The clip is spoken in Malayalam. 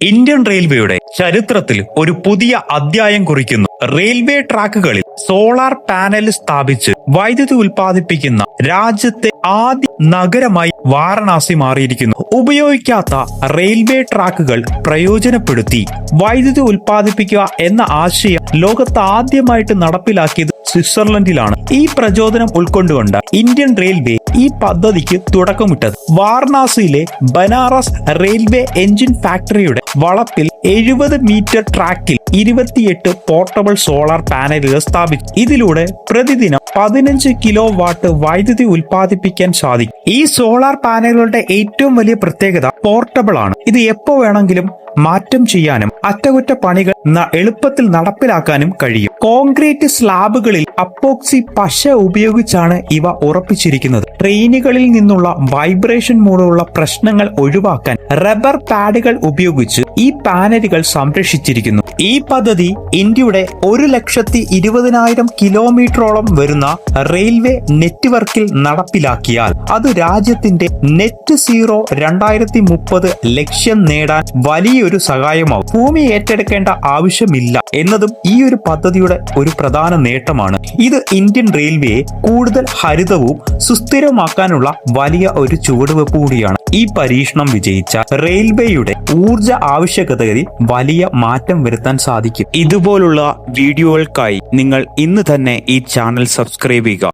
ഇന്ത്യൻ റെയിൽവേയുടെ ചരിത്രത്തിൽ ഒരു പുതിയ അധ്യായം കുറിക്കുന്നു. റെയിൽവേ ട്രാക്കുകളിൽ സോളാർ പാനൽ സ്ഥാപിച്ച് വൈദ്യുതി ഉൽപ്പാദിപ്പിക്കുന്ന രാജ്യത്തെ ആദ്യ നഗരമായി വാരണാസി മാറിയിരിക്കുന്നു. ഉപയോഗിക്കാത്ത റെയിൽവേ ട്രാക്കുകൾ പ്രയോജനപ്പെടുത്തി വൈദ്യുതി ഉൽപ്പാദിപ്പിക്കുക എന്ന ആശയം ലോകത്ത് ആദ്യമായിട്ട് നടപ്പിലാക്കിയത് സ്വിറ്റ്സർലൻഡിലാണ്. ഈ പ്രചോദനം ഉൾക്കൊണ്ടുകൊണ്ട് ഇന്ത്യൻ റെയിൽവേ ഈ പദ്ധതിക്ക് തുടക്കമിട്ടത് വാരണാസിയിലെ ബനാറസ് റെയിൽവേ എഞ്ചിൻ ഫാക്ടറിയുടെ വളപ്പിൽ എഴുപത് മീറ്റർ ട്രാക്കിൽ ഇരുപത്തിയെട്ട് പോർട്ടബിൾ സോളാർ പാനലുകൾ സ്ഥാപിച്ചു. ഇതിലൂടെ പ്രതിദിനം പതിനഞ്ച് കിലോ വാട്ട് വൈദ്യുതി ഉൽപ്പാദിപ്പിക്കാൻ സാധിക്കും. ഈ സോളാർ പാനലുകളുടെ ഏറ്റവും വലിയ പ്രത്യേകത പോർട്ടബിൾ ആണ്. ഇത് എപ്പോ വേണമെങ്കിലും മാറ്റം ചെയ്യാനും അറ്റകുറ്റപ്പണികൾ പണികൾ എളുപ്പത്തിൽ നടപ്പിലാക്കാനും കഴിയും. കോൺക്രീറ്റ് സ്ലാബുകളിൽ അപ്പോക്സി പശ ഉപയോഗിച്ചാണ് ഇവ ഉറപ്പിച്ചിരിക്കുന്നത്. ട്രെയിനുകളിൽ നിന്നുള്ള വൈബ്രേഷൻ മൂലമുള്ള പ്രശ്നങ്ങൾ ഒഴിവാക്കാൻ റബ്ബർ പാഡുകൾ ഉപയോഗിച്ച് ഈ പാനലുകൾ സംരക്ഷിച്ചിരിക്കുന്നു. ഈ പദ്ധതി ഇന്ത്യയുടെ ഒരു ലക്ഷത്തി ഇരുപതിനായിരം കിലോമീറ്ററോളം വരുന്ന റെയിൽവേ നെറ്റ്വർക്കിൽ നടപ്പിലാക്കിയാൽ അത് രാജ്യത്തിന്റെ നെറ്റ് സീറോ രണ്ടായിരത്തി മുപ്പത് ലക്ഷ്യം നേടാൻ വലിയൊരു സഹായമാവും. ഭൂമി ഏറ്റെടുക്കേണ്ട ആവശ്യമില്ല എന്നതും ഈ ഒരു പദ്ധതിയുടെ ഒരു പ്രധാന നേട്ടമാണ്. ഇത് ഇന്ത്യൻ റെയിൽവേയെ കൂടുതൽ ഹരിതവും സുസ്ഥിരമാക്കാനുള്ള വലിയ ഒരു ചുവടുവെപ്പ് കൂടിയാണ്. ഈ പരീക്ഷണം വിജയിച്ച റെയിൽവേയുടെ ഊർജ ആവശ്യകതയിൽ വലിയ മാറ്റം വരുത്താൻ സാധിക്കും. ഇതുപോലുള്ള വീഡിയോകൾക്കായി നിങ്ങൾ ഇന്ന് തന്നെ ഈ ചാനൽ സബ്സ്ക്രൈബ് ചെയ്യുക.